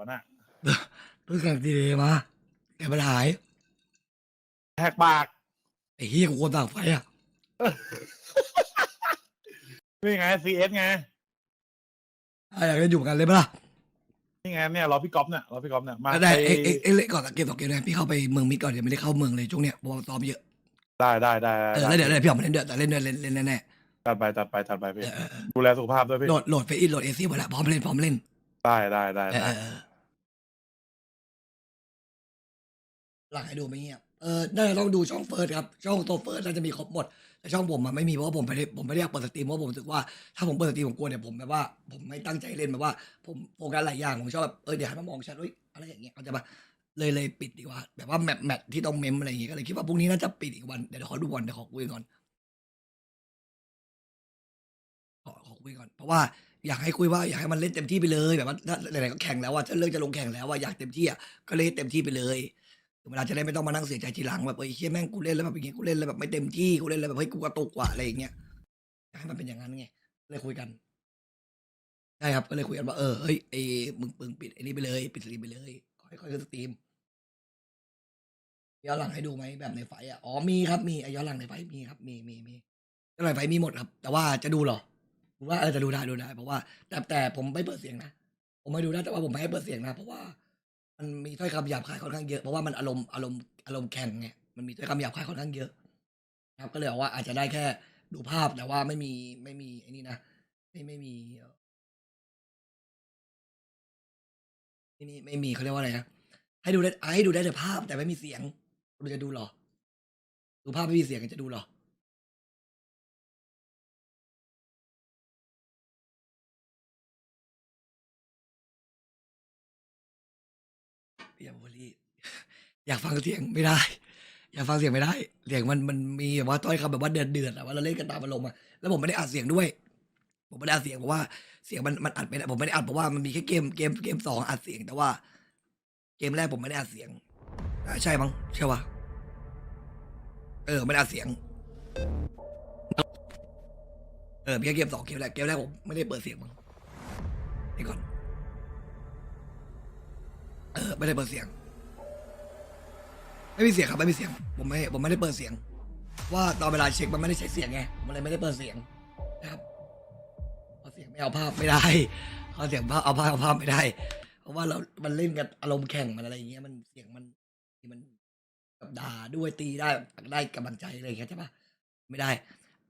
วะน่ะเพิ่งสั่งดีเลยมาแต่มันหายแหกปากไอ้เฮียกูควรสั่งไฟอะนี่ไง CS ไงอะอยากจะอยู่กันเลยปะล่ะนี่ไงเนี่ยรอพี่ก๊อฟเนี่ยรอพี่ก๊อฟเนี่ยมาได้ไปเอ็กเอ็กเอ็กเล่นก่อนเกมสองเกมเลยพี่เข้าไปเมืองมิดก่อนเดี๋ยวไม่ได้เข้าเมืองเลยช่วงเนี้ยเพราะว่าซ้อมเยอะได้ได้ได้เออแล้วเดี๋ยวเดี๋ยวพี่ออกมาเล่นเดือดแต่เล่นเดือดเล่นเล่นแน่ตัดไปตัดไปตัดไปพี่ๆเออเออเออดูแลสุขภาพด้วยพี่โหลดโหลดเฟซอินโหลดเอซี่หมดแล้วพร้อมเล่นพร้อมเล่นได้ได้ได้ หลังให้ดูไม่เงียบเออน่าจะต้องดูช่องเฟิร์สครับ ช่องตัวเฟิร์สน่าจะมีครบหมด แต่ช่องผมมันไม่มีเพราะว่าผมไม่ได้ผมไม่ได้อยากเปิดสตรีมเพราะผมรู้สึกว่าถ้าผมเปิดสตรีมผมกลัวเดี๋ยผมแบบว่าผมไม่ตั้งใจเล่นแบบว่า ผมโฟกัสหลายอย่างผมชอบแบบเออเดี๋ยวหันมามองฉันเอ้ยอะไรอย่างเงี้ยเขาจะมาเลยเลยปิดดีกว่า แบบว่าแมทแมทที่ต้องเมมอะไรอย่างเงี้ยก็เลยคิดว่าพรุ่งนี้น่าจะปิดอีกวันเดี๋ยวขอดูก่อนเดี๋ยวขอคุยก่อนขอขอคุยก่อน เพราะว่าอยากให้คุยว่าอยากให้มันเล่นเต็มที่ไปเลยแบบว่าถ้าไหนๆก็แข่งแล้วว่าถ้าเลิกจะลงแข่งแล้วว่าอยากเต็มที่อะก็เล่นเต็มที่ไปเลย เวลาจะได้ไม่ต้องมานั่งเสียใจทีหลังแบบเอ้ยเฮียแม่งกูเล่นแล้วแบบอย่างเงี้ยกูเล่นแล้วแบบไม่เต็มที่กูเล่นแล้วแบบเฮ้ยกูกระตุกว่ะอะไรอย่างเงี้ยอยากให้มันเป็นอย่างนั้นไงเลยคุยกันใช่ครับก็เลยคุยกันว่าเออเฮ้ยไอ้มึงปึงปิดไอ้นี่ไปเลย ปิดสตรีมไปเลยค่อยๆขึ้นสตรีมย้อนหลังให้ดูไหมแบบในไฟอะอ๋อมีครับมีไอ้ย้อนหลังในไฟมีครับ มีมีมีย้อนหลังในไฟมีหมดครับ แต่ว่าจะดูหรอผมว่าเออจะดูได้ดูได้เพราะว่าแต่แต่ผมไม่เปิดเสียงนะผมไม่ดูได้แต่ว่าผมไม่ให้เปิดเสียงนะเพราะว่า มันมีถ้อยคำหยาบคายค่อนข้างเยอะเพราะว่ามันอารมณ์อารมณ์อารมณ์แข่งไงมันมีถ้อยคำหยาบคายค่อนข้างเยอะนะครับก็เลยบอกว่าอาจจะได้แค่ดูภาพแต่ว่าไม่มีไม่มีไอ้นี่นะไม่ไม่มีไม่มีไม่มีเขาเรียกว่าอะไรนะให้ดูได้ให้ดูได้แต่ภาพแต่ไม่มีเสียงคุณจะดูหรอ ดูภาพไม่มีเสียงจะดูหรอ อยากฟังเสียงไม่ได้ อยากฟังเสียงไม่ได้ เสียงมันมันมีแบบว่าต้อยคำแบบว่าเดือดเดือดอะว่าเราเล่นกันตามอารมณ์อะแล้วผมไม่ได้อัดเสียงด้วย ผมไม่ได้อัดเสียงเพราะว่าเสียงมันมันอัดไม่ได้ผมไม่ได้อัดเพราะว่ามันมีแค่เกมเกมเกมสองอัดเสียงแต่ว่า เกมแรกผมไม่ได้อัดเสียงอ่าใช่มั้งใช่ปะเออไม่ได้อัดเสียง เออมีแค่เกมสองเกมแรกเกมแรกผมไม่ได้เปิดเสียงมั้งนี่ก่อนเออไม่ได้เปิดเสียง ไม่มีเสียงครับไม่มีเสียง ผมไม่ผมไม่ได้เปิดเสียง ว่าตอนเวลาเช็คมันไม่ได้ใช้เสียงไงมันเลยไม่ได้เปิดเสียงนะครับเอาเสียงไม่เอาภาพไม่ได้เอาเสียงภาพเอาภาพเอาภาพไม่ได้ เพราะว่าเรา มันเล่นกันอารมณ์แข่งมันอะไรอย่างเงี้ยมันเสียงมันมันแบบด่าด้วยตีได้ได้กำลังใจอะไรอย่างเงี้ยใช่ปะไม่ได้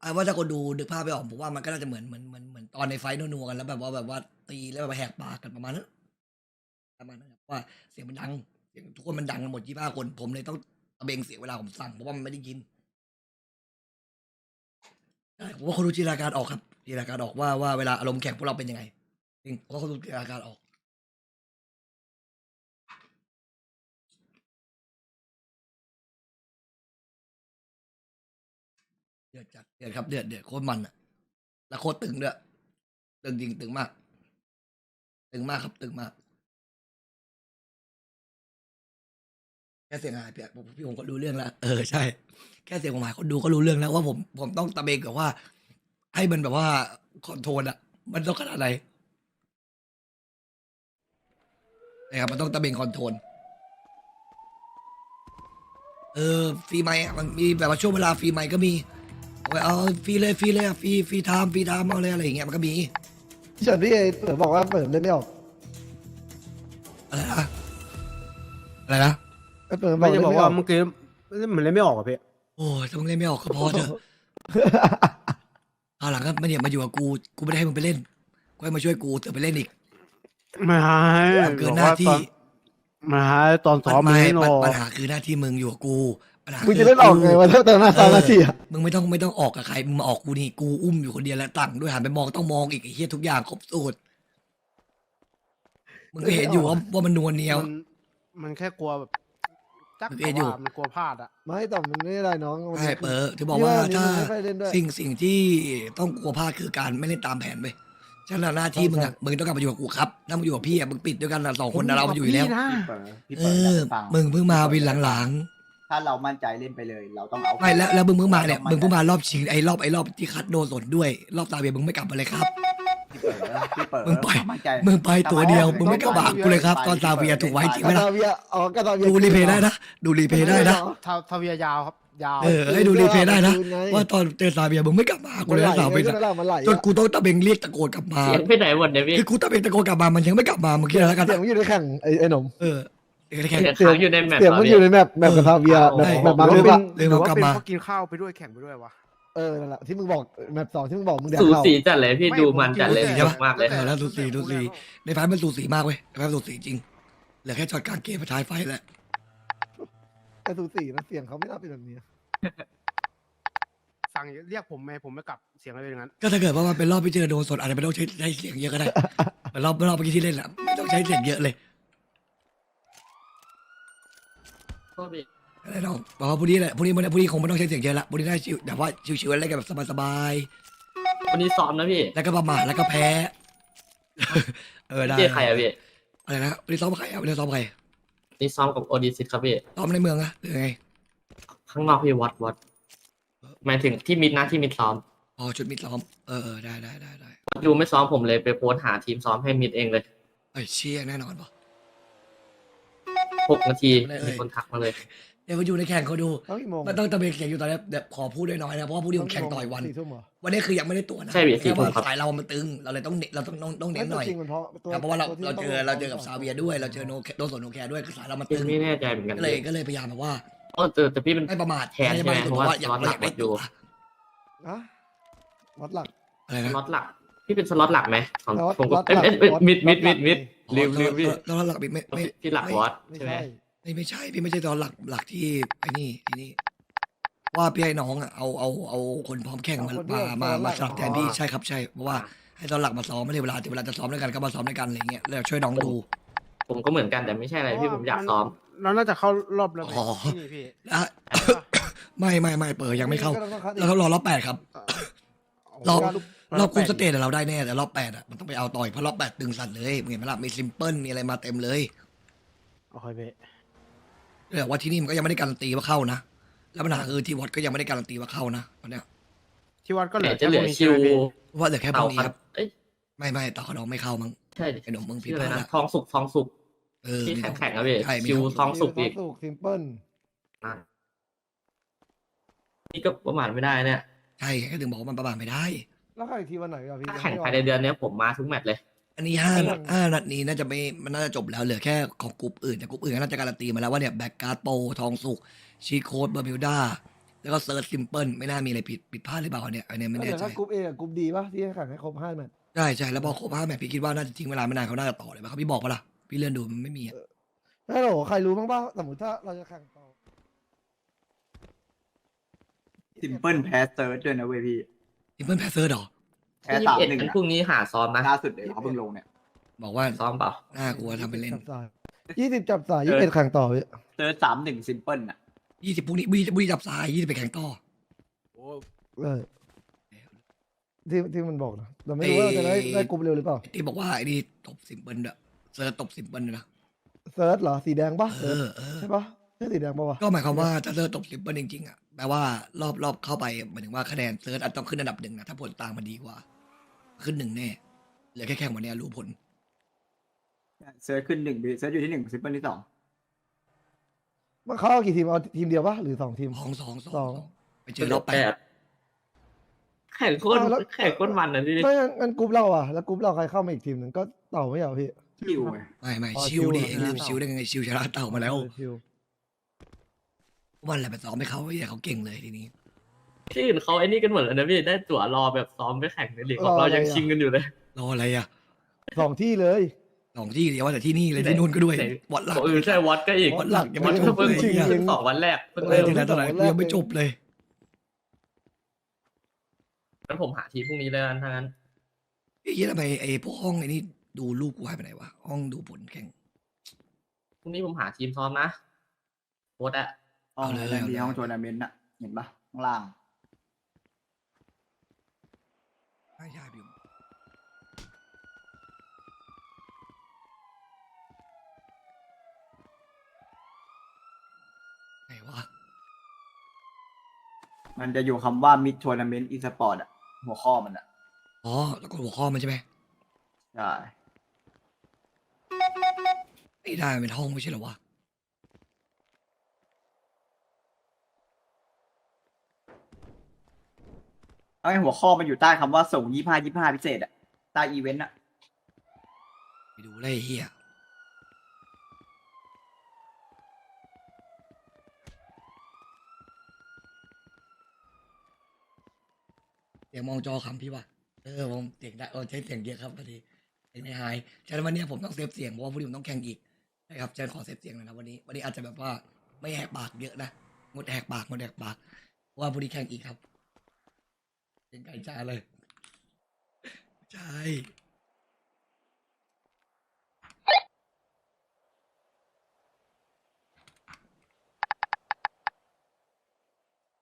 เอาว่าถ้าคนดูนึกภาพไปออกผมว่ามันก็น่าจะเหมือนเหมือนเหมือนเหมือนตอนในไฟนัวๆกันแล้วแบบว่าแบบว่าตีแล้วแบบแหกปากกันประมาณนั้นประมาณนั้นว่าเสียงมันดัง เสียงทุกคนมันดังกันหมดยี่ห้าคน ผมเลยต้องตะเบงเสียเวลาผมสั่งเพราะว่ามันไม่ได้ยินใช่ผมว่าคนดูจินตนาการออกครับจินตนาการออกว่าว่าเวลาอารมณ์แข่งพวกเราเป็นยังไงจริงเพราะเขาดูจินตนาการออกเดือดจัดเดือดครับเดือดเดือดโคตรมันอะแล้วโคตรตึงด้วยตึงจริงตึงมาก ตึงมากครับตึงมาก แค่เสียงหายพี่ผมพี่ผมก็รู้เรื่องแล้วเออใช่ แค่เสียงผมหายคนดูก็รู้เรื่องแล้วว่าผมผมต้องตะเบงกับว่า ให้มันแบบว่าคอนโทรลอะมันต้องขนาดไหนนะครับมันต้องตะเบงคอนโทรลเออฟรีไมค์อะมันมีแบบว่าช่วงเวลาฟรีไมค์ก็มีเอาไว้เอาฟรีเลยฟรีเลยอะฟรีฟรีไทม์ฟรีไทม์เอาเลยอะไรอย่างเงี้ยมันก็มีพี่เฉินพี่เปิดบอกว่าเปิดเล่นไม่ออกอะไรนะอะไรนะไอ้ เปิดบอไม่กจะเล่นบอกไม่อว่าอกเมื่อกี้มันเล่นไม่ออกอะพี่โอ้ยถ้ามึงเล่นไม่ออกก็พอเถอะเอาหลังก็ไม่เนี่ยมาอยู่กับกูกูไม่ได้ให้มึงไปเล่นกูให้มาช่วยกูเถอะไปเล่นอีกไม่ให้เกินหน้าที่มาให้ตอนซ้อมปัญไม่หาให้หนปัญอปัญหาคือหน้าที่มึงอยู่กับกูปัญหามึงคืจะเล่นออกไงวะถ้าแต่หน้าตาหน้าที่อะมึงไม่ต้องไม่ต้องออกกับใครมึงมาออกกูนี่กูอุ้มอยู่คนเดียวแล้วตั้งด้วยหันไปมองต้องมองอีกไอ้เหี้ยทุกอย่างครบสูตรมึงก็เห็นอยู่ว่าว่ามันนวลเนียวมันมันแค่กลัวแบบ จักมันเอ็นอยู่ ว่ามันกลัวพลาดอะ ไม่แต่มันไม่ได้น้องมันใช่เปิดถึงบอกว่าพี่ถ้ามันไม่ค่อยเล่นด้วย สิ่งสิ่งที่ต้องกลัวพลาดคือการไม่เล่นตามแผนไปฉะนั้นหน้าที่มึงอะมึงต้องกลับมาอยู่กับกูครับถ้ามึงอยู่กับพี่อะมึงปิดด้วยกันอะสองคนนะเรามาอยู่อยู่แล้ว พี่นะเปิดพี่เอเปิดอ แล้วฟังมึงเพิ่งมาวินหลังถ้าเรามั่นใจเล่นไปเลย เราต้องเอาๆไม่แล้วแล้วมึงเพิ่งมาเนี่ยรามึงเพิ่งมารอบชิงไอ้รอบไอ้รอบที่คัดโดนสดด้วย รอบตาเบียมึงไม่กลับมาเลยครับ พี่เปิดพี่เปิดมึงไปมั่นใจ มึงไปตัวเดียว มึงไม่กระบากกูเลยครับ ตอนซาเวียถูกไว้จริงไหมกาล่ะตาเวียอ๋อกาตาเวียดูรีเพย์ได้นะ ดูรีเพย์ได้นะ ทาทาเวียยาวครับ ยาว เออให้ดูรีเพย์ได้นะคืไงว่าตอนเจอซาเวียมึงไม่กลับมากูมันเลยไหลนะสาวไงเป็นก็นั่นแหละมันไหลจนกูต้องตะเบงเรียกตะโกนกลับมา เสียงไปไหนหมดเนี่ยพี่คือกูตะเบงตะโกนกลับมา มันยังไม่กลับมา มึงคิดอะไรแล้วกัน เสียงมันอยู่ในแข่งไอ้ไอ้หนมเออเดี๋ยวแค่ เสียงค้างอยู่ในแมปเสียงมันอยู่ในแมปแมปกับซาเวียเออแบบใช่แบบมาหร์รือคว่าอะเลยหรือมากลับว่าเป็นมาเพราะกินข้าวไปด้วยแข่งไปด้วยวะ เออนั่นแหละที่มึงบอกแมปสองที่มึงบอกมึงแดกสูเหล้าสีจัดเลยพี่ไม่ดูมันจัดเลยผมใช่สปะนุกมากเลย เออแล้วสูสีสูสีในไฟล์มันสูสีมากเว้ยในไฟล์มันสูสีจริงเหลือแค่ช็อตกลางเกมไปท้ายไฟล์แหละแต่สูสีนะเสียงเขาไม่น่าเป็นแบบนี้สั่งเรียกผมไหมผมไม่กลับเสียงอะไรอย่างนั้น ก็ถ้าเกิดว่ามันเป็นรอบที่เจอโดนสดอาจจะไม่ต้องใช้ใช้เสียงเยอะก็ได้เหมือนรอบรอบเมื่อกี้ที่เล่นแหละไม่ต้องใช้เสียงเยอะเลย อะไรน้องบอกว่าพรุ่งนี้แหละพรุ่งนี้มันพรุ่งนี้คงไม่ต้องใช้เสียงเยอะละพรุ่งนี้ได้ชิวแบบว่าชิวๆอะไรกันแบบสบายวันนี้ซ้อมนะพี่ๆแล้วก็ประมาทแล้วก็แพ้ เออได้เจอใครอะพี่อะไรนะวันนี้ซ้อมใครอะวันนี้ซ้อมใครนี่ซ้อมกับโอดิซิตครับพี่ ซ้อมในเมืองอะหรือไงข้างนอกพี่วัดวัดหมายถึงที่มิดนะที่มิดซ้อมอ๋อชุดมิดซ้อมเออเออได้ได้ได้ได้วัดยูไม่ซ้อมผมเลยไปโพสต์หาทีมซ้อมให้มิดเองเลยเอ้ยเชี่ยแน่นอนปะ หกนาทีไม่ได้เลยมีคนทักมาเลยเดี๋ยวเขาอยู่ในแข่งเขาดูเขากี่โมงมันต้องตะเบงเสียงอยู่ตอนนี้เดี๋ยวขอพูดน้อยๆนะเพราะว่าพรุ่งนี้ผมแข่งต่อยวันสี่ทุ่มเหรอวันนี้คือยังไม่ได้ตัวนะใช่พี่แค่สี่ทุ่ว่ามครับ สายเรามันตึงเราเลยต้องเน้นเราต้องต้องต้องเน้นหน่อยไม่จริงมันเพราะตัวครับเพราะว่าเราตัวที่เราเจอต้องเราเจอกับซาเวียด้วยเราเจอโนแคโดนสนโนแคร์ด้วยคือสายเรามันตึงไม่แน่ใจเหมือนกันก็เลยก็เลยพยายามแบบว่าเออแต่แต่พี่เป็นไม่ประมาทแทนใช่ไหมไม่ประมาทแต่ว่าอยากเพราะว่าอยากได้วัดอยู่ตัวอะวัดหลักอะไรสนะล็อตหลัก พี่เป็นสล็อตหลักไหมของวัดผมวัก็ดหลักเอ้ยเอ้ยวัดมิดมิดวัมิดดหลักมิดลืมลืมพี่ตอนหลักไม่ไม่ไม่พี่หลักไม่วัดไม่ใช่ไหมใช่ ไม่ไม่ใช่พี่ไม่ใช่ตอนหลักหลักที่ไอ้นี่ที่นี่ ว่าพี่ให้น้องอะเอาเอาเอาคนพร้อมแข่งมามามามาสลับแทนพี่ใช่ครับใช่เพราะว่าให้ตอนหลักมาซ้อมไม่ได้เวลาเวลาจะซ้อมด้วยกันก็มาซ้อมด้วยกันอะไรเงี้ยแล้วช่วยน้องดู ผมก็เหมือนกันแต่ไม่ใช่อะไรพี่ผมอยากซ้อม เราน่าจะเข้ารอบแล้วอ๋อนี่พี่อะไม่ไม่ไม่เปิดยังไม่เข้าก็ต้องคัดอีกเราต้องรอรอบแปดครับ เราการรอบกรุ๊ปสเตจอะเราได้แน่แต่รอบแปดอะมันต้องไปเอาต่อยเพราะรอบแปดตึงสัตว์เลยมึงเห็นไหมล่ะมีซิมเพิลมีอะไรมาเต็มเลย โอเคพี่ แต่ว่าที่นี่มันก็ยังไม่ได้การันตีว่าเข้านะ แล้วปัญหาคือที่วัดก็ยังไม่ได้การันตีว่าเข้านะตอนเนี้ยที่วัดก็เหลืแต่อจะเหลือแค่พคิวรุ่งนี้ใช่ไหมพี่เพราะว่าเหลือแค่พเต่ารุ่งนี้คครัรับบเอ้ยไม่ไม่ต่อขนมไม่เข้ามั้งใช่ดิไอ้หนุ่มมึงผิดชื่อพอะไรลาดนะละทองสุกทองสุกเออที่มีแข่งๆอะพี่ใช่มีคิวของทองสุกอีกสุกซิมเปิลอะนี่ก็ประมาทไม่ได้เนี่ยใช่ก็ถึงบอกว่ามันประมาทไม่ได้ แล้วใครทีวันไหนอะพี่ถ้าแข่งภายในเดือนเนี้ยผมมาทุกแมตช์เลย อันนี้ห้านัดห้านัดนี้น่าจะไม่มันน่าจะจบแล้วเหลือแค่ของกลุ่มอื่นแต่กลุ่มอื่นก็น่าจะการันตีมาแล้วว่าเนี่ยแบ็กการ์ดโปทองสุกชีโคดเบอร์มิวดาแล้วก็เซิร์ชซิมเพิลไม่น่ามีอะไรผิดผิดพลาดหรือเปล่าเนี่ยอันเนี้ยไม่ไม่แน่แต่ใจถ้ากรุ๊ปเอกับกรุ๊ปดีป่ะที่ให้แข่งให้ครบห้าแมตช์ใช่ใช่แล้วพอครบห้าแมตช์พี่คิดว่าน่าจะทิ้งเวลาไม่นานเขาน่าจะต่อเลยป่ะเขาพี่บอกปะล่ะพี่เลื่อนดูมันไม่มีอะฮัลโหลใครรู้บ้างป่ะสมมติถ้าเราจะแข่งต่อซิมเปิลแพ้เซิร์ชด้วยนะเว้ยพี่ซิมเพิลแพสเซอร์ดอ แพ้สาม21หนึ่งงั้นอะพรุ่งนี้หาซ้อมนะล่าสุดเดี๋ยวเขาเพิ่งลงเนี่ยบอกว่าซ้อมเปล่าน่ากลัวทำเป็นเล่นจับสายยี่สิบจับสายยี่สิบเอ็ดแข่งต่อพี่เซิร์ชสามหนึ่งซิมเปิลอะยี่สิบพรุ่งนี้บุรีบุรีจับสายยี่สิบไปแข่งต่อ เออที่ที่มันบอกนะเราไม่รู้ว่าเราจะได้ได้กรุ๊ปเร็วหรือเปล่าที่บอกว่าไอ้นี่ตบซิมเพิลอะเซิร์ชตบซิมเพิลด้วยนะเซิร์ชเหรอสีแดงป่ะเอเซิร์ชอเออ ใช่ป่ะใช่สีแดงป่ะวะก็หมายความว่าถ้าเซิร์ชตบซิมเพิลจริงๆอะ แปลว่ารอบรอบเข้าไปหมายถึงว่าคะแนนเซิร์ชอาจต้องขึ้นอันดับหนึ่งนะถ้าผลตามมันดีกว่า ขึ้นหนึ่งแน่เหลือแค่แข่งวันเนี้ยรู้ผลเซิร์ชขึ้นหนึ่งพี่เซิร์ชอยู่ที่หนึ่งซิมเปิลที่สองมันเขาเอากี่ทีม เอาทีมเดียวป่ะหรือสองทีม สองสองสองสองไปเจอรอบแปดแข่งโคตรอ้าวแล้วแข่งโคตรมันนะพี่ไม่งั้นงั้นกรุ๊ปเราอะแล้วกรุ๊ปเราใครเข้ามาอีกทีมหนึ่งก็เต่าไม่เหรอพี่ คิวไง ไม่ไม่อ๋อชิวดิชิวเองลืมเหรอชิว ได้ไงชิวชนะเต่ามาแล้วเออชิว วันแหละไปซ้อมให้เขาไอ้เหี้ยเขาเก่งเลยทีนี้ ที่อื่นเขาไอ้นี่กันหมดแล้วนะพี่ได้ตั๋วรอแบบซ้อมไปแข่งในลีกของเรายังชิงกันอยู่เลย รออะไรอะสองที่เลย สองที่เดียวว่าแต่ที่นี่เลยที่นู่นก็ด้วยไหน วัดหลัก เออใช่วัดก็อีกวัดหลักยังวัไม่ดจก็บเพิ่งเลยจริงอะเพิ่งสองวันแรกเพิ่งเออเริ่ม ที่ไหนตอนไหนยังไม่จบเลย งั้นผมหาทีพรุ่งนี้เลยกันทั้งนั้น ไอ้เหี้ยทำไมไอ้พวกห้องไอ้นี่ดูลูกกูหายไปไหนวะห้องดูผลแข่งพรุ่งนี้ผมหาทีมซ้อมนะโค้ดอะ ห้องเอาเลยอะไรเอาเลยดีห้องทัวร์นาเมนต์อะเห็นปะข้างล่างใช่ใช่พี่ไหนวะ มันจะอยู่คำว่ามิดทัวร์นาเมนต์อีสปอร์ตอะหัวข้อมันอะอ๋อ แล้วก็หัวข้อมันใช่ไหมใช่ ไม่ได้มันเป็นห้องไม่ใช่เหรอวะ เอาไอ้หัวข้อมันอยู่ใต้คำว่าส่งยี่ห้ายี่ห้าพิเศษอะใต้อีเวนต์อะไปดูเลยไอ้เฮียเสียงมองจอคำพี่ว่ะเออผมเสียงได้เออใช้เสียงเยอะครับพอดีเสียงไม่หายฉะนั้นวันนี้ผมต้องเซฟเสียงเพราะว่าพรุ่งนี้ผมต้องแข่งอีกนะครับจะขอเซฟเสียงหน่อยนะวันนี้วันนี้อาจจะแบบว่าไม่แหกปากเยอะนะงดแหกปากงดแหกปากเพราะว่าพรุ่งนี้แข่งอีกครับ เป็นไก่จ้าเลยใช่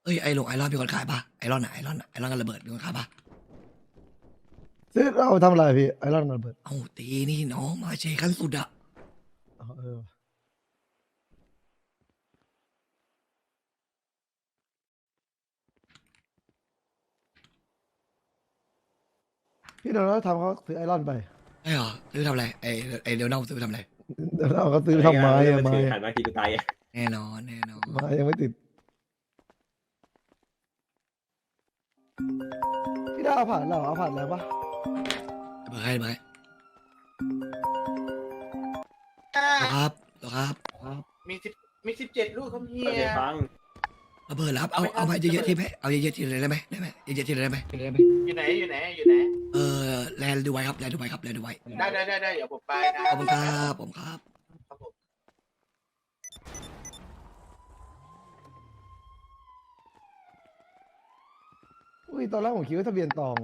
เอ้ยไอหลงไอรอนมีคนขายปะไอรอนอะไอรอนอะไอรอนกันระเบิดมีคนขายปะซื้อเอาไปทำอะไรพี่ไอรอนระเบิดเอาตีนี่น้องมาเชขั้นสุดอะอ๋อเออ พี่โดนแล้วทำเขาซื้อไอรอนไปไอ้เหรอซื้อทำอะไรไอไอเดยวเน่าซื้อไปทำอะไรเดี๋ยวเราก็ซื้อทำไม้อะไม้หันมาทีกูตายอะแน่นอนแน่นอนไม้ยังไม่ติดพี่ดาวเอาผ่านเราเอาผ่านแล้วปะเบอร์ให้เบอร์ให้เหรอครับเหรอครับมีสิบมีสิบเจ็ดลูกครับเฮีโอเคยฟังระเบิดรับเอาเอาไปเยอะๆทีไหมเอาเยอะๆทีเลยได้ไหมได้ไหมเยอะๆทีเลยได้ไหมได้ไหมอยู่ไหนอยู่ไหนอยู่ไหนเออ แลนด์ดูไว้ครับแลนด์ดูไว้ครับแลนด์ดูไว้ได้ได้ได้ได้เดี๋ยวผมไปนะขอบคุณครับผมครับครับผมอุ้ยตอนแรกผมคิดว่าทะเบียนตอง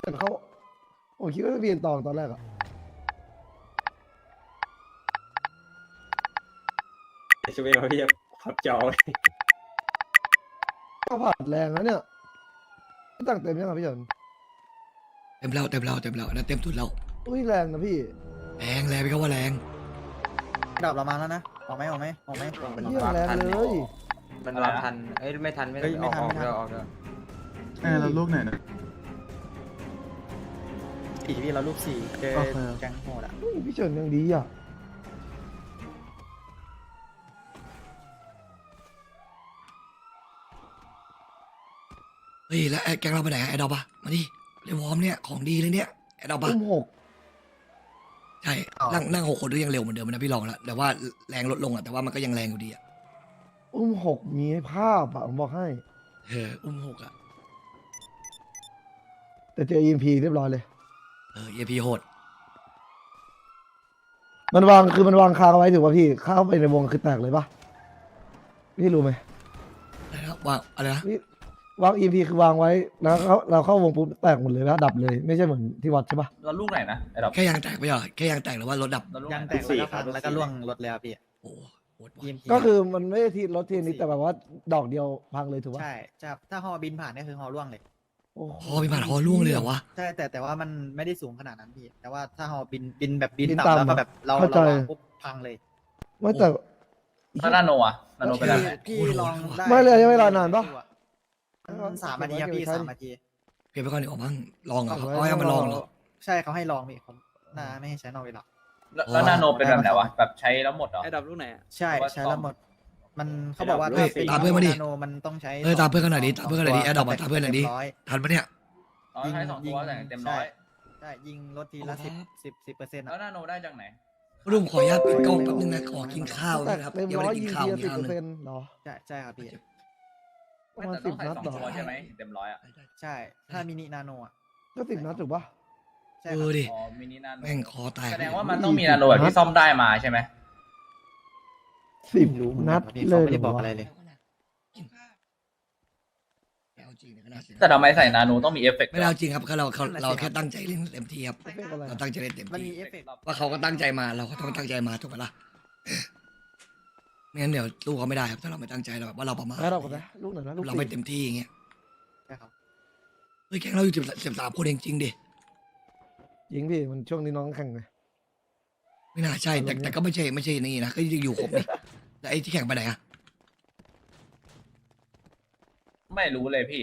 แต่เขาผมคิดว่าทะเบียนตองตอนแรกอะช่วยมาพี่จะขับจอไว้ก็ผ่านแรงนะเนี่ยพี่ตั้งเต็มยังไงพี่เฉิน เต็มแล้วเต็มแล้วเต็มแล้วอันนั้นเต็มทุนแล้วอุ้ยแรงนะพี่แรงแรงพี่เขาว่าแรงดับเรามาแล้วนะ ออกไหมออกไหมออกไหมเยี่ยแรงเลย มันวางทัน เอ้ยไม่ทันไม่ทันไม่ทันไม่ทันออกเถอะแล้วลูกไหนนะ สี่พี่เราลูกสี่เจอแก๊งโหดอะอุ้ยพี่เฉินยังดีอะเฮ้ยแล้วไอ้แกงเราไปไหนอะไอ้ดอกปะมาดิ เลยวอร์มเนี่ยของดีเลยเนี่ยไอ้ดอกปะอุ้มหก ใช่นั่งนั่งหกคนก็ยังเร็วเหมือนเดิมนะพี่ลองแล้วแต่ว่าแรงลดลงอะแต่ว่ามันก็ยังแรงอยู่ดีอะอุ้มหกมีภาพอะผมบอกให้ เอออุ้มหกอะแต่เจอ EMP เรียบร้อยเลย เออเอพีโหดมันวางคือมันวางคางเอาไว้ถือว่าพี่เข้าไปในวงคือแตกเลยปะพี่รู้ไหมอะไรนะว่าอะไรนะพี่ วาง EMP คือวางไว้แล้วเขาเราเข้าวงปุ๊บแตกหมดเลยนะดับเลย ไม่ใช่เหมือนที่วัดใช่ปะเราลูกไหนนะไอ้ดอกแค่ยางแตกไปเหรอแค่ยางแตกหรือว่ารถดับเราลูกยังไหนแตกแล้วก็พังแล้วก็ล่วงรถแล้วพี่โอ้โหโหดว่ะ EMP ก็คือมันไม่ได้ทีรถทีนี้แต่แบบว่าดอกเดียวพังเลยถูกปะใช่จะถ้าฮอบินผ่านเนี่ยคือฮอล่วงเลย โอ้โหฮอมีผ่านฮอล่วงเลยเหรอวะใช่แต่แต่ว่ามันไม่ได้สูงขนาดนั้นพี่ แต่ว่าถ้าฮอบินบินแบบบินบินต่ำแล้วต่ำก็อะแบบเราเข้าเราใจวางปุ๊บพังเลยไม่แต่ แล้วนาโนอะนาโนเป็นพี่อะไรพี่ลองได้ไม่เลยยังไม่รอนานปะมัน สามนาทีครับพี่สามนาทีเก็บไปก่อนดีกว่ามั้งลองเหรอเอาเขาไว้เอาให้มาลองเหรอ ใช่เขาให้ลองพี่เขาน่าไม่ให้ใช้นอกเวลาแล้วแล้วนาโนเป็นแบบไหนวะแบบใช้แล้วหมดเหรอ ไอ้ดับลูกไหนอะใช่ว่าใช้ซ่อมแล้วหมด มันเขาบอกว่าเฮ้ยถ้าเป็นตามเพื่อนมาดิ นาโนมันต้องใช้เออตามเพื่อนกันหน่อยดิตามเพื่อนกันหน่อยดิแอดดอกมาตามเพื่อนหน่อยดิต็มร้ ทันปะเนี่ย อ๋อใช้สองตัวแต่เต็มร้อยใช่ยิงรถทีละโอ้สิบครับสิบสิบเปอร์เซ็นต์แล้วนาโนได้จากไหนลุงขออนุญาตปิดกล้องแป๊บนึงนะขอกินข้าวแต่นะครับเต็มยังไม่ร้อยได้กิยินงข้าวทีละกินสิบข้าวเปอร์เลเซ็ยนต์เหรอ ใช่ใช่ครับพี่ ประมาณแต่สิต้อบงใส่นัดสองเหรอตัวใช่ไหมเต็มร้อยอะใช่ ถ้ามินินาโนอะก็สิบนัดถูกปะ ใช่เอครับอดิอ๋อมินินาโนแม่งคอแตกแสดงว่ามันต้องมีนาโนแบบที่ซ่อมได้มาใช่ไหมสิบไม่รู้เหมือนนักัดนพี่เลเขายไม่ได้บอกหอะไรเลย ไม่เอาจริงนะขนาดนี้แต่ทำไมใส่นาโนต้องมีเอฟเฟกต์ไม่ได้เอาจริงครับแค่เราเราเราแค่ตั้งใจเล่นเต็มที่ครับเอฟเฟกต์อะไรเราอะตั้งใจเล่นเต็มมันที่มีเอฟเฟกต์ว่าเขาก็ตั้งใจมาเราก็ต้องตั้งใจมาถูกไหมล่ะ ไม่งั้นเดี๋ยวลูกเขาไม่ได้ครับถ้าเราไม่ตั้งใจเราแบบว่าเราประมาทแล้วเราก็นะลูกไหนนะลูกเราสี่ไม่เต็มที่อย่างเงี้ยใช่ครับเฮ้ยแข่งเราอยู่สิบสิบสามคนเองจริงดิยิงพี่มันช่วงนี้น้องแข่งไง ไม่น่าใช่แต่อารมณ์แต่ก็ไม่ใช่ไม่ใช่นี่นะก็ยังอยู่ครบนี่แล้วไอ้ที่แข่งไปไหนอะไม่รู้เลยพี่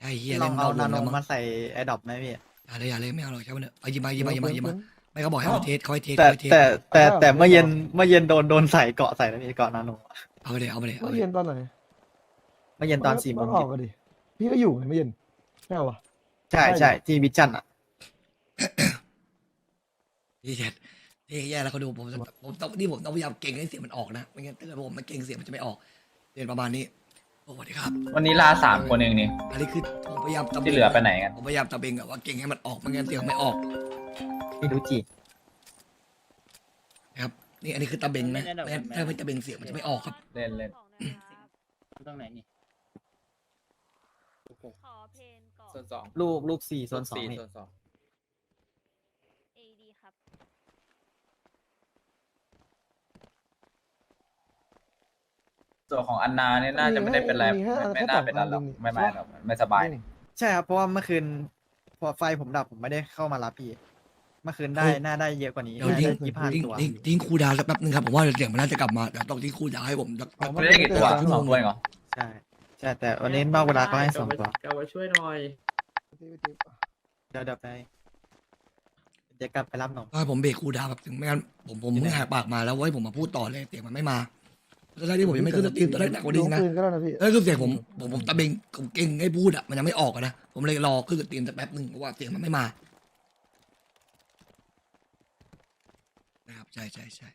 ไอ้เฮียลเล่องนเอานอกวนางโนแล้วมั้งมาใส่แอดดอปไหมพี่ อย่าเลยอย่าเลยไม่เอาหรอกใช่ไหมเนี่ยเอาหยิบมาหยิบมาหยิบมาหยิบมา ไม่เขาบอกให้เขาเทสเขาให้เทสแต่เขาให้เทสแต่แต่แต่เมื่อเย็นเมื่อเย็นโดนโดนใส่เกาะใส่แล้วพี่เกาะนาโนเอาไปเลยเอาไปเลยเอาเมื่ไปอเลเย็ยนตอนไหนเมื่อเย็นตอนสี่โมงออกกันดิ พี่ก็อยู่ไงเมื่อเย็นใช่ปะวะใช่ใช่ที่วิจันอะพี่เจ็ดพี่แย่แล้วเขาดูผมจะผมต้องนี่ผมต้องพยายามเก่งให้เสียงมันออกนะไม่งั้นถ้าเกิดผมไม่เก่งเสียงมันจะไม่ออกเรียนประมาณนี้โอ้สวัสดีครับ วันนี้ลาสามคนเองนี่อันนี้คือผมพยายามตะบงที่เหลือไปไหนกัน ผมพยายามตะเบงอะว่าเก่งให้มันออกไม่งั้นเสียงไม่ออก พี่รู้จีนะครับนี่อันนี้คือตะเบงนะไม่งั้นถ้าไม่ตะเบงเสียงมันจะไม่ออกครับ เล่นเล่น ตรงไหนนี่ขอเพนก่อน ส่วนสองลูกลูกสี่ส่วนสองสี่นี่ส่วนสอง AD ครับ ส่วนของอันนาเนี่ยน่าจะไม่ได้เป็นอะไรไม่ไม่น่าเป็นอะไรหรอกไม่ไม่หรอกไม่สบายนี่ใช่ครับ เพราะว่าเมื่อคืนพอไฟผมดับผมไม่ได้เข้ามารับพี่ เมื่อคืนได้เฮ้ย น่าได้เยอะกว่านี้เดี๋ยวน่าทิ้งได้ยี่ห้าทิ้งตัว ทิ้งทิ้งครูดาวสักแป๊บนึงครับผมว่าเสียงมันน่าจะกลับมาแต่ต้องทิ้งครูดาวให้ผมสักไม่ได้กี่ตัวสองตัวเองเหรอ ใช่ใช่แต่วันนี้นอกเวลาก็ให้สองตัว กลับมาช่วยหน่อย เดี๋ยวเดี๋ยวไปเดี๋ยวกลับไปรับหนมถ้าผมเบรกครูดาวแบบถึงไม่งั้นผมผมเพิ่งหายปากมาแล้วเว้ยผมมาพูดต่อเลยเสียงมันไม่มาตอนแรกที่ผมยังไม่ขึ้นสตรีมตอนแรกหนักกว่านี้อีกนะลงปืนก็ได้นะพี่เออคือเสียงผมผมผมตะเบงผมเก่งให้พูดอะมันยังไม่ออกอะนะผมเลยรอขึ้นสตรีมสักแป๊บหนึ่งเพราะว่าเสียงมันไม่มานะครับ ใช่ใช่ใช่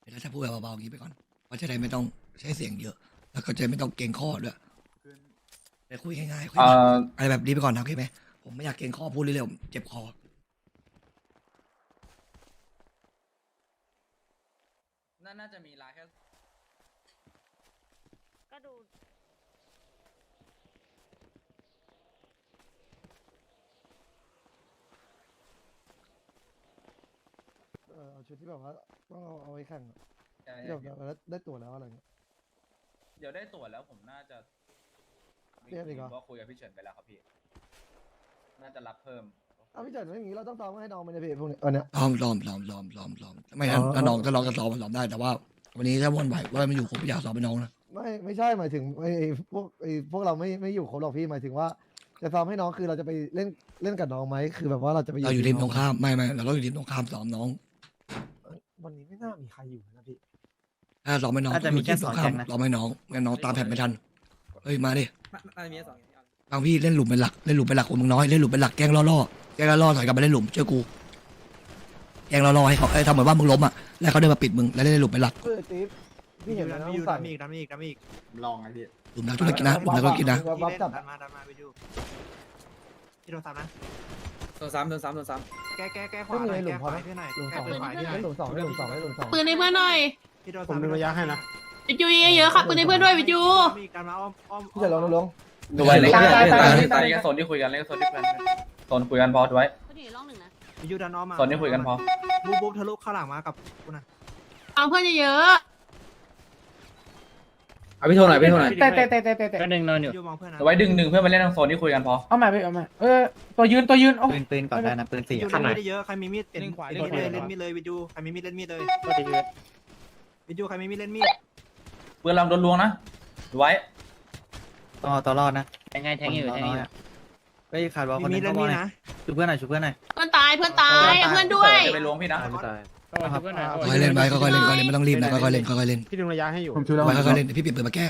เดี๋ยวถ้าพูดแบบเบาๆอย่างนี้ไปก่อนเพราะจะได้ไม่ต้องใช้เสียงเยอะ แล้วก็จะไม่ต้องเก่งข้อด้วยไปคุยง่ายๆคุยเอ่อ อะไรแบบนี้ไปก่อนนะโอเคไหมผมไม่อยากเก่งข้อพูดเร็วๆผมเจ็บคอ น่าจะมีลาแค่ ก็ดู เออเอา ชุดที่แบบว่าต้องเอาเอาไว้แข่งอะที่แบบว่าได้ตั๋วแล้วอะไรเงี้ย เดี๋ยวได้ตั๋วแล้วผมน่าจะเรียกอีกเหรอ ว่าคุยกับพี่เฉินไปแล้วครับพี่ น่าจะรับเพิ่ม เอาพี่เจัดไม่อย่างงี้เราต้องตามให้น้องมันในเพจพวกนี้อันเนี้ย ล้อมล้อมล้อมล้อมล้อมล้อมไม่งั้นอ๋อ ถ้าน้องถ้าน้องจะซ้อมมันซ้อมได้แต่ว่า วันนี้ถ้าวนไหวว่ามันอยู่ครบอยากซ้อมเป็นน้องนะไม่ไม่ใช่หมายถึงไอ้ไอ้พวกไอ้พวกเราไม่ไม่อยู่ครบหรอกพี่หมายถึงว่าจะซ้อมให้น้องคือเราจะไปเล่นเล่นกับน้องไหมคือแบบว่าเราจะไปเราอยู่ทีมตรงน้ข้ามไม่ไม่เราต้องอยู่ทีมตรงข้ามซ้อมน้อง วันนี้ไม่น่ามีใครอยู่นะพี่ถ้าซ้อมไม่น้องน่าจะมีแค่ยู่ทีสองตรข้ามแก๊งนะซ้อมไม่น้องไม่งั้นน้องตามแผนไม่ทันเฮ้ยมาดิน่าจะมีสองบางพี่เล่นหลุมเป็นหลักเล่นหลุมเป็นหลักคนมึงน้อยเล่นหลุมเป็นหลักแกล้งล่อๆแกล้งล่อๆถอยกลับมาเล่นหลุมเชื่อกูแกล้งล่อๆให้เขาเอ้ยทำเหมือนว่ามึงล้มอะแล้วเขาเดินมาปิดมึงแล้วเล่นหลุมเป็นหลักเออติ๊บพี่เห็นไหมน้มีองอยู่ใส่ดันมีอีกดันมีอีกดันมีอีกลองไอ้พี่หลุมนักธุรกิจนะหลุมนักธุรกิจนะ วับวับจับดันมาดันมาไปดูพี่โดนซ้ำนะ ส่วนสามส่วนสามส่วนสามแก้แก้แก้ขวาหน่อยแก้ขวาให้หน่อยหลุมแก้สองปืนขวาให้หน่อยหลุมสองหลุมสองหลุมสองปืนในเพื่อนหน่อยพี่โดนผมซ้ำดึงระยะให้นะวิจูเยอะๆครับปืนในเพื่อนด้วยวิจูมีการมาอ้อมอ้อมพี่เจัดลองลงด้วยเล่นตายตายตายตายเล่นโซนที่คุยกันเล่นโซนที่คุยกันโซนคุยกันพอด้วยเขาอยู่ในร่องหนึ่งนะวิวดันอ้อมมาโซนที่คุยกันพอบุ๊บบุ๊บทะลุข้างหลังมากับกูนะเอาเพื่อนเยอะ เอาพี่โทรหน่อยพี่โทรหน่อยแต่แต่แต่แต่แต่แต่ก็หนึ่งนอนอยู่วิวมองเพื่อนนะเอาไว้ดึงดึงเพื่อนมาเล่นตรงโซนที่คุยกันพอเอามาไปเอามาเออตัวยืนตัวยืนโอ้ปืนปืนก่อนได้นะปืนสี่วิวขั้นเล่นไหนมีดได้เยอะ ใครมีมีดเล่นเล่นขวาเล่นมีดเลยเล่เล่นนขวามีดเลยวิวใครมีมีดเล่นมีดเลยตัวดีเลยวิวใครมีมีดเล่นมีดเพื่อนเราโดนลวงนะดูไว้ต่อต่อรอดนะแทงไงแทงอยู่แทงอยู่เฮ้ยขาดบอลคนนึงเข้าบอลนะช่วยเพื่อนหน่อยช่วยเพื่อนหน่อยๆเพื่อนตายเพื่อนตายเอาเพื่อนด้วยจะไปลวงพี่นะ ตัวเพื่อนหน่อยค่อยๆเล่นไปค่อยๆเล่นค่อยๆเล่นไม่ต้องรีบนะค่อยๆเล่นค่อยๆเล่นพี่ดึงระยะให้อยู่ผมชูแล้วไว้ค่อยๆเล่นพี่เปลี่ยนปืนมาแก้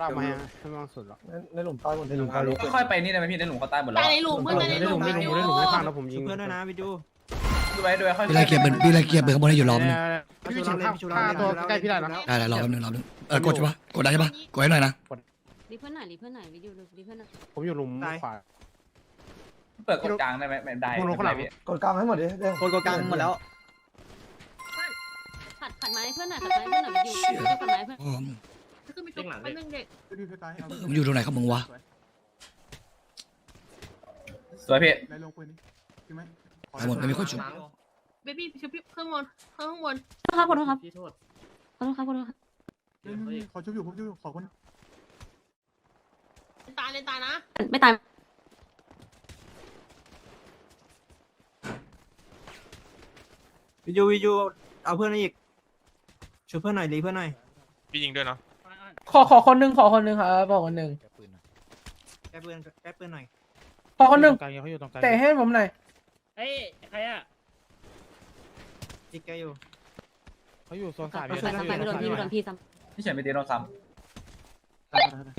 ลากมาให้ไม่ต้องสุดหรอกในหลุมใต้หมดในหลุมใต้หลุมค่อยๆไปนี่ได้ไหมพี่ในหลุมเขาใต้หมดแล้ตาวยในหลุมเพื่อนตายในได้หหลุลุมมได้หลุมได้หลุมได้ข้างแล้วผมยิช่งวยเพื่อนด้วยนะวิวดูไว้ดูไว้ค่อยๆพี่ไล่เคลียร์ปืนพี่ไล่เคลียร์ปืนข้างบนให้อยู่รอบนึงพี่วิชิตฆ่าตัวใกล้พี่ได้นะได้ได้รอบนึงรอบนึงเออกดใช่ปะกดได้ใช่ปะกดให้หน่อยนะรีเพื่อนหน่อยรีเพื่อนหน่อยวิจูรีเพื่อนหน่อยผมอยู่หลุมขวา เปิดกดกลางได้ไหมไม่ได้พวกเราข้างหลังพี่กดกลางให้หมดดิเด้งคนกลางหมดแล้ว ขัดขัดไม้เพื่อนหน่อยขัดไม้เพื่อนหน่อยวิจูวิจูขัดไม้เพื่อนอ๋อขึ้นไปจุกแป๊บนึงเด็กดูสไตล์เอามึงอยู่ตรงไหนครับมึงวะสวยพี่ไล่ลงปืนนี่ใช่ไหมไปหมดไม่มีคนชุบเบบี้ชุบข้างบนข้างบนครับขอโทษครับพี่โทษขอโทษครับขอโทษครับนี่ๆๆขอชุบอยู่ผมชุบอยู่ขอคนตายเลยตายนะ ไม่ตาย วิววิวเอาเพื่อนอีกช่วยเพื่อนหน่อยรีเพื่อนหน่อยพี่ยิงด้วยเนาะขอขอคนหนึ่งขอคนหนึ่งครับบอกคนหนึ่งแก้ปืนแก้ปืนหน่อยพอคนหนึ่งเขาอยู่ตรงกลางแต่ให้ผมหน่อยเฮ้ยใครอะอีกแกอยู่เขาอยู่โซนสามไปไปไปไปโดนพี่ไปโดนพี่ซ้พี่เฉินไปตีโดนซ้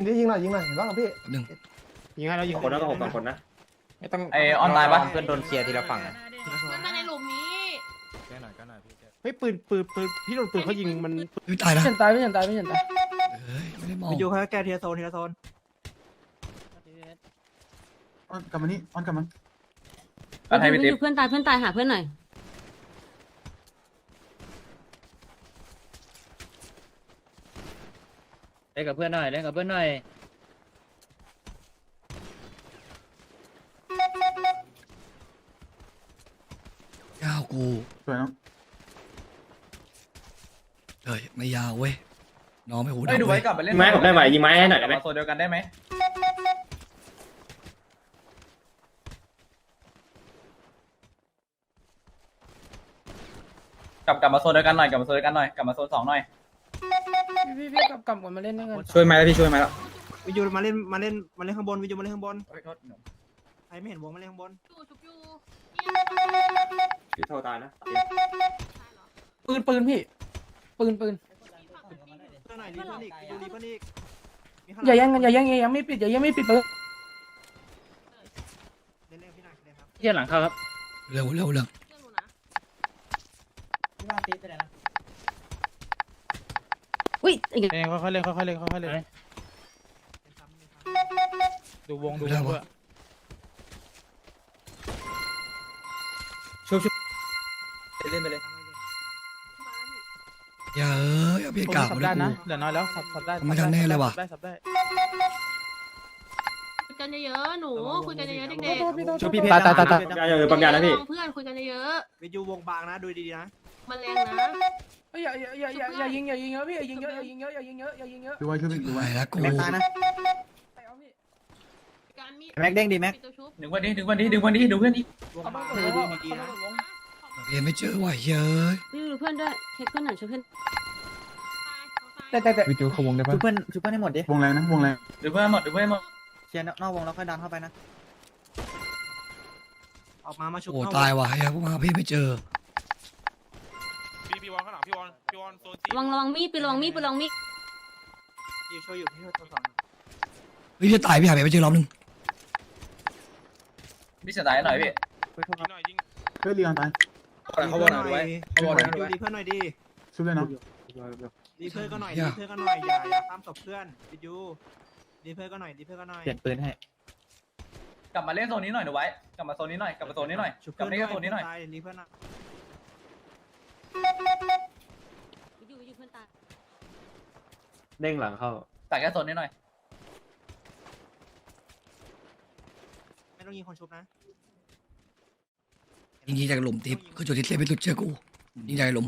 ยิงยิงหน่อยยิงหน่อยเห็นบ้างครับพี่หนึ่งยิงให้เรายิงคนแล้วก็หกสองคนนะำไอออนไลน์ปะเพื่อนโดนเคลียร์ทีละฝั่ง เฮ้ยปืนปืนปืนพี่โดนปืนเขายิงมันไม่ตายนะเฉนตายไม่เฉนตายไม่เฉนตายเฮ้ยไม่ได้มองวิจูค่อยแก้ทีละโซนทีละโซนออนกลับมานี่ออนกลับมาอันให้พี่ติ๊บ เพื่อนตายเพื่อนตายหาเพื่อนหน่อย เล่นกับเพื่อนหน่อยเล่นกับเพื่อนหน่อยยาวกูสวยน้อง เฮ้ยไม่ยาวเว้ยน้องไม่หูไอ้ยดูดับไว้เว้ยกลับไปเล่นยิงไม้ผมได้ไหวยิงไม้ให้หน่อยได้ไหมกลับมาโซนเดียวกันได้ไหมกลับกลับมาโซนเดียวกันหน่อยกลับมาโซนเดียวกันหน่อยกลับมาโซนสองหน่อยพี่พี่กลับกลับก่อนมาเล่นด้วยกันช่วยไหมแล้วพี่ช่วยไหมแล้ววิจูมาเล่นมาเล่นมาเล่นข้างบนวิจูมาเล่นข้างบนเฮ้ยโทษใครไม่เห็นวงมาเล่นข้างบนชูชุบยูพี่โทรตายนะปืนปืนพี่ ปืนปืนเพื่อนหน่อยรีเพื่อนอีกวิจูรีเพื่อนอีกมีข้อย่ายังอย่ายังยังไม่ปิดอย่ายังไม่ปิดปืนเล่นเล่นพี่หน่อยเล่นครับเที่ยหลังเข้าครับเร็วเร็วเร็วเพื่อนหนูนะอุ้ยอีกเล่นค่อยๆเล่นค่อยๆเล่นค่อยๆเล่นเล่นซ้ำเล่นซ้ำดูวงดูวงด้วยเล่นไปเลย อย่าเอ้ยอย่าเพี้ยนกลับสับมาได้เลยนะกู เหลือน้อยแล้วสับสับได้ไม่ทันแน่เลยว่ะได้สับได้คุยกันเยอะๆหนูคุยกันเยอะๆเด็กช่วยพี่เพชรตายตายตายตายๆอย่าอย่าปั๊มยานะพี่ เพื่อนคุยกันเยอะวิจูวงบางนะดูดีๆนะ ๆมันแรงนะอย่าอย่าอย่าอย่าอย่ายิงอย่ายิงเยอะพี่อย่ายิงเยอะอย่ายิงเยอะอย่ายิงเยอะอย่ายิงเยอะดูไว้ช่วยพี่ดูไหวไว้แล้วกูการมีแม็กเด้งดีแม็ก ปิดตัวชุบ ดึงวันนี้ดึงวันนี้ดึงวันนี้ดูเพื่อนดิวงบางดูดีๆนะเรี ยนไม่เจอว่ะเย้ยพี่ดูเพื่อนด้วยเช็คเพื่อนหน่อยเช็คเพื่อนแต่แต่แต่วิจูเขาวงได้ปะชุบเพื่อนชุบเพื่อนให้หมดดิ วงแรงนะวงแรงดูเพื่อนหมดดูเพื่อนหมดเคลียร์นอกวงแล้วค่อยดันเข้าไปนะ ออกมา มาชุบโอ้เข้ตายว่ะเฮ้ยพวกมาพี่ไม่เจอพี่พี่วอนข้างหลังพี่วอนพี่วอนโซนสี่ระวังระวังมีดไประวังมีดไประวังมีดอยู่ช่วยอยู่พี่ช่วยตัวสองเฮ้ยจะตายพี่หายไปไม่เจอรอบนึงพี่เฉินตายหน่อยพี่ยิงหน่อยยิงเฮ้ยเรียนตาย เขาบอลหน่อยเขาบอลหน่อยดูดีเพื่อนหน่อยดีช่วยเลยน้องดีเพื่อนก็หน่อยดีเพื่อนก็หน่อยอย่าอย่าข้ามศพเพื่อนวิจูดีเพื่อนก็หน่อยดีเพื่อนก็หน่อยเปลี่ยนปืนให้กลับมาเล่นโซนนี้หน่อยดูไว้ กลับมาโซนนี้หน่อย กลับมาโซนนี้หน่อยชุบกลับเพื่อนมาด้วเล่นโซนนี้หน่อยตายรีเพื่อนนะวิววิวเพื่อนตายเด้งหลังเข้าตัดแค่โซนนี้หน่อย ไม่ต้องยิงคนชุบนะ ยิงยิงจากหลุมทิพย์คือจุดที่เซฟไปสุดเชื่อกูยิงจากหลุม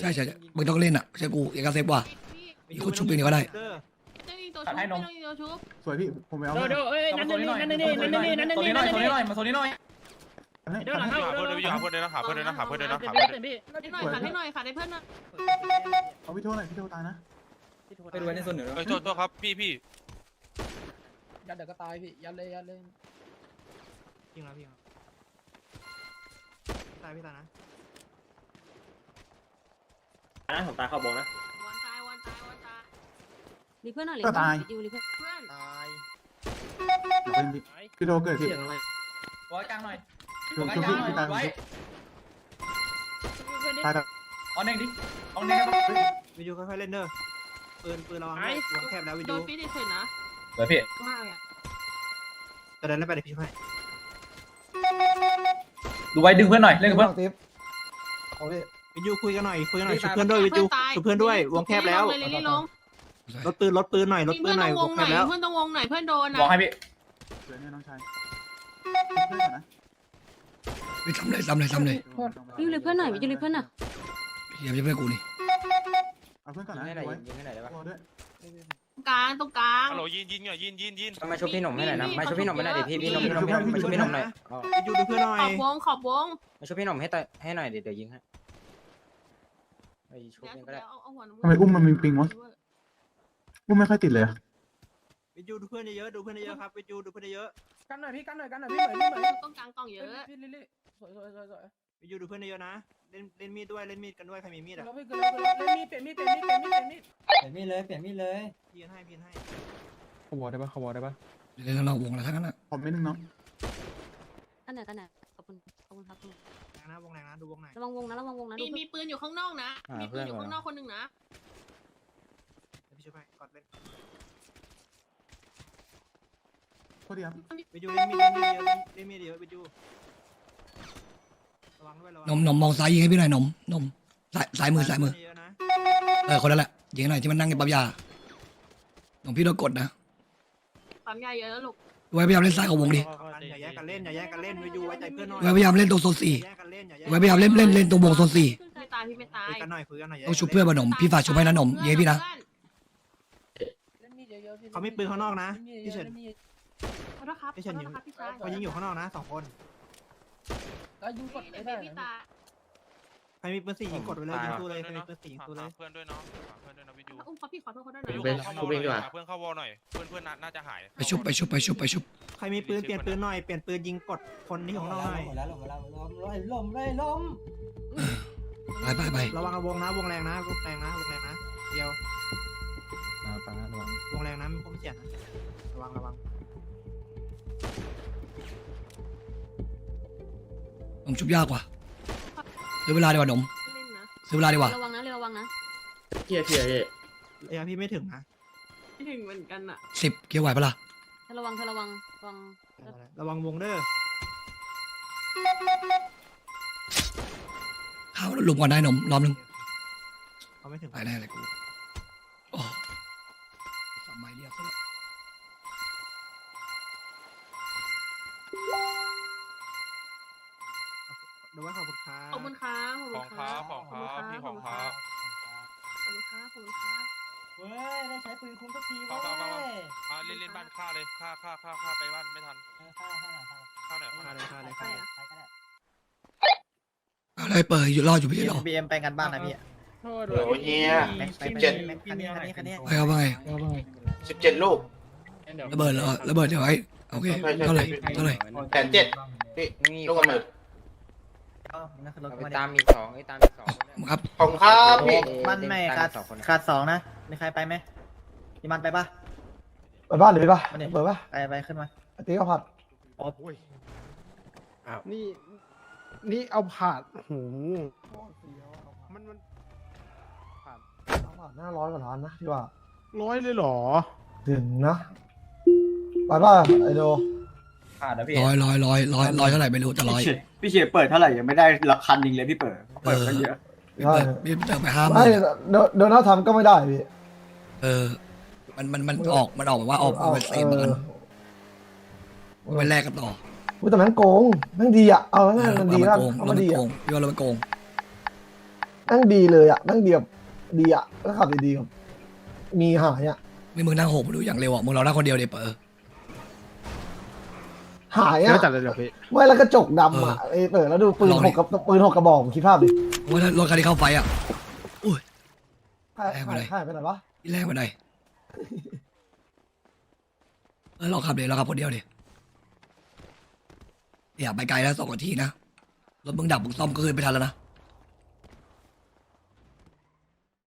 ใช่ใช่ใช่มึงต้องเล่นอะเชื่อกูอย่างกับเซฟว่ะมีคนชุบเองนี่ก็ได้ต้องยิงตัวชุบไม่ต้องยิงตัวชุบสวยพี่ผมไปเอาเดี๋ยวเดี๋ยวเอ้ยกลับนั่มานโซนนี่นี้หน่อยนั่นนี่นั่นนี่นั่นโซนี่นนี้หน่อยนั่นโซนนี้นี่หน่อยมาโซนนี้หน่อยให้เดี๋ยวหลังเข้าหาเพื่อนด้วยพี่หาเพื่อนด้วยนะหาเพื่อนด้วยนะหาเพื่อนด้วยนะหาเดี๋เพื่ยอนวพี่ให้หน่อยขัดให้หน่อยขัดให้เพื่อนหน่อยเอาพี่โทษหน่อยพี่โทษตายนะไปดูไว้ในโซนเหนือเอ้ยโทษโทษครับพี่พี่ยัดเดี๋ยวก็ตายพี่ยัดเลยยัดเลยยิงแล้วพี่ครับ ตายพี่ตายนะนะผมตายเข้าบงนะวันตายวันตายวันตายรีเพื่อนหน่อยรีก็เพื่อนตายรีเพื่อนเพื่อนตายเดี๋ยวเป็นพี่พี่โทเกิดพี่เสียงอะไรไว้กลางหน่อยช่วยไว้ช่วยกลางพี่หน่อยพี่ตายไว้ตายตายเอาเน่งดิเอาเน่งครับวิจูค่อยๆเล่นเด้อปืนปืนระวังด้วยวงแคบแล้ววิโดจูนปีดเฉยๆนะเดี๋ยวพี่มากเลยอะจะเดินได้ไปเดี๋ยวพี่ช่วย ดูไว้ดึงเพื่อนหน่อยเล่นกับเพื่อนติ๊บเอาพี่วิจูคุยกันหน่อยคุยกันหน่อยชุบเพื่อนด้วยวิจูชุบเพื่อนด้วยวงแคบแล้วเลยลิลงลดปืนลดปืนหน่อยลดปืเพื่อนนหต้น่ออยงววงงหแคน่อบยแล้วเพื่อนต้องวงหน่อยเพื่อนโดนนะมองให้พี่สวยเนี่ยน้องชายเพื่อนก่อนนะไปทำเลยทำเลยทำเลยวิวรีเพื่อนหน่อยวิวรีเพื่อนหน่อยเฮียไม่ใช่เพื่อนกูนี่เอาเพื่อนก่อนยิงนะให้หน่อยดูไว้ยิงให้หน่อยได้ปะตัวด้วยตรง กลางตรงกลาง ฮัลโหลยิงยิงหน่อยยิงยิงยิงมาชุบพี่หนุ่มให้หน่อยนะ มาชุบพี่หนุ่มให้หน่อยดิพี่พี่หนุ่มพี่หนุ่มมาชุบพี่หนุ่มหน่อยวิจูดูเพื่อนหน่อขอยบวงขอบวงมาชุบพี่หนุ่มให้ต่อยให้หน่อยเดี๋ยวเดี๋ยวยิงให้ไอ้ชุบเดี๋ยวเองก็ได้เอาเอาหัวน้ำทำไมอุ้มมันมีปิงวะอุ้มไม่ค่อยติดเลยอะวิวิจูดูเพื่อนเยอะๆดูเพื่อนเยอะๆครับวิจูดูเพื่อนเยอะกันหน่อยพี่กันหน่อยกันหน่อยพี่เหมยพี่เหมยต้องกลางกล่องเยอะพี่ลิลลี่สวยสวยสวยส วยวิจูดูเพื่อนเยอะๆนะเล่นเล่นมีดด้วยเล่นมีดกันด้วยใครมีมีดอะแล้วพี่คือแล้วคือแล้วเล่นมีดเปลี่ยนมีดเปลี่ยนมีดเปลี่ยนมีดเปลี่ยนมีดเปลี่ยนมีดเลยเปลี่ยนมีดเลยพี่ให้พี่ให้ขวอได้ปะขวอได้ปะเล่นข้างนอกวงแล้วทั้งนั้นอะผมไม่นึงเนาะอันไหนกันไหนขอบคุณขอบคุณครับแรงนะวงแรงนะดูวงไหนระวังวงนะระวังวงนะมีมีปืนอยู่ข้างนอกนะมีปืนอยู่ข้างนอกคนหนึ่งนะพี่ช่วยไปกดเล่นโทษทีครับวิจูเล่นมีดเล่นมีดเยอะเล่นมีดเยอะวิจูระวังด้วย ระวังนมนมมองซ้ายยิงให้พี่หน่อยนมนมซ้ายซ้ายมือซ้ายมือเยอะนะเออคนนั้นแหละยิงให้หน่อยที่มันนั่งในปั๊มยาหนมพี่โดนกดนะปั๊มยาเยอะแล้วลูกไว้พยายามเล่นซ้ายของวงดิอย่าแยกกันเล่นอย่าแยกกันเล่นวิจูไว้ใจเพื่อนหน่อยไว้พยายามเล่นตรงโซนสี่อย่าแยกกันเล่นอย่าแยกไว้พยายามเล่นเล่นเล่นตรงวงโซนสี่ไม่ตายพี่ไม่ตายคุยกันหน่อยคุยกันหน่อยต้องชุบเพื่อนมาหนมพี่ฝากชุบให้นะหนมยิงให้พี่นะเล่นมีดเยอะๆพี่เขาไม่ปืนข้างนอกนะเล่นมีดพี่เยเฉิอะนๆเล่นมีดขอโทษครับขอพี่โทเฉินษอยู่นะครับพี่ชายเขายิงอยู่ข้างนอกนะสองคน แล้วยิงกดเดี๋ไม่ยวได้พี่นะตายใครมีปืนสี่ยิงกดไปเลยยิงตู้เลยใครมีปืนสี่ยิงตู้เลยเพื่อนด้วยเนาะฝากเพื่อนด้วยนะพี่จูอุ้มเขาพี่ขอโทษเขาด้วยพี่จูนะเข้าวอลหน่อยเพื่อนเข้าวอลหน่อยเพื่อนเพื่อนน่าจะหายไปชุบไปชุบไปชุบไปชุบใครมีปืนเปลี่ยนปืนหน่อยเปลี่ยนปืนยิงกดคนที่ของเราหน่อยหมดแล้วหมดแล้วหมดแล้วล้มล้มเลยล้มไปไปไประวังวงนะวงแรงนะวงแรงนะวงแรงนะเดียวมาปะระวังวงแรงนะมีคมเสียดนะระวังระวัง หนมชุบยากว่ะซื้อเวลาดีกว่าหนมเล่นนะซื้อเวลาดีกว่า ระวังนะระวังนะเกียร์เกียร์พี่เอ้ยพี่ไม่ถึงนะไม่ถึงเหมือนกันอะสิบเกี่ยวไหวปะล่ะเธอระวังเธอระวังระวังระวังวงเด้อข้าวลุมก่อนได้หนมรอบนึงเขาไม่ถึงไปแน่เลยกูโอ้ ดูว่าขอบคุณครับขอบคุณครับขอบขคุองณคค้ารับของค้าพี่ของค้าขอบคุณครับขอบคุณครับ เว้ยได้ใช้ปืนคุ้มสักทีเข้าเว้เข้าเข้ายอ่าเล่นเล่นบ้านฆ่าเลยฆ่าฆ่าฆ่าฆ่าไปบ้านไม่ทันข้าวข้าวหน่อยข้าวฆ่าหน่อยฆ่าหน่อยค่าเลยค่าเลยค่าเลยใครก็ได้เอาเลยเปิดอยู่รออยู่พี่รอบีเอ็มไปกันบ้านนะพี่ โทษโอ้เฮียไปไปเจ็ดคันนี้คันนี้คันนี้ ไปเอาไปสิบเจ็ดลูก ระเบิดเหรอระเบิดเดี๋ยวไว้โอเคเท่าไหร่เท่าไหร่ แสนเจ็ด พี่มีลูกกระหมึก เอานั่นคือรถเอากูไปมาตาดิมอีกสองไอ้ตามอีกสองคนเนี่ยครับของครับพี่ มันไม่ขาดสองคนขาดสองนะ มีใครไปไหมมีมันไปปะ ไปบ้านหรือไปปะมาดิ เปิดปะไปไปขึ้นมา ไอ้ตีก็ผัดนี่ นี่เอาผ่านหูมันมันเอาผัดหน้าร้อยกว่าล้านนะพี่ว่าร้อยเลยเหรอ ถึงนะ ไปป่ะไอโดขาดนะพี่ร้อยร้อยร้อยร้อยร้อยเท่าไหร่ไม่รู้แต่ร้อยพี่เฉยพี่เฉยเปิดเท่าไหร่ยังไม่ได้ละคันหนึงเลยพี่เปิดเปิดไปเยอะใช่พี่เติมไปห้าหมื่ไม่นโดโดนัลด์ทำก็ไม่ได้พี่เออ มันมันมันออกมันออกแบบว่าออกมาเป็นเซฟเหมือนกันมันไปแลกกันต่ออุ้ยแต่แม่งโกงแม่งดีอะเอาง่ายๆมันดีเรานะโกงเอาเรามาไปดีโกอะงพี่ว่าเราไปโกงแม่งดีเลยอะแม่งดีแบบดีอะแล้วขับดีๆครับมีหายอะ ไม่มึงนั่งโหมดูอย่างเร็วอะมึงเรานั่งคนเดียวเดี๋ยวเปิด หายอะจัดเลยเดี๋ยวพี่ไม่แล้วกระจกดำอะไอ้เปิดแล้วดูปืนลองหดิกกับปืนหกกระบอกคิดภาพดิว่ารถคันที่เข้าไฟอะหายแรงไปหายเลยหายไปไหนวะที่แรกมาไหนเออเราขับเดี๋ยวเราขับคนเดียวเดี๋ยวอย่าไปไกลแล้วสองนาทีนะรถมึงดับมึงซ่อมก็คือไปทันแล้วนะ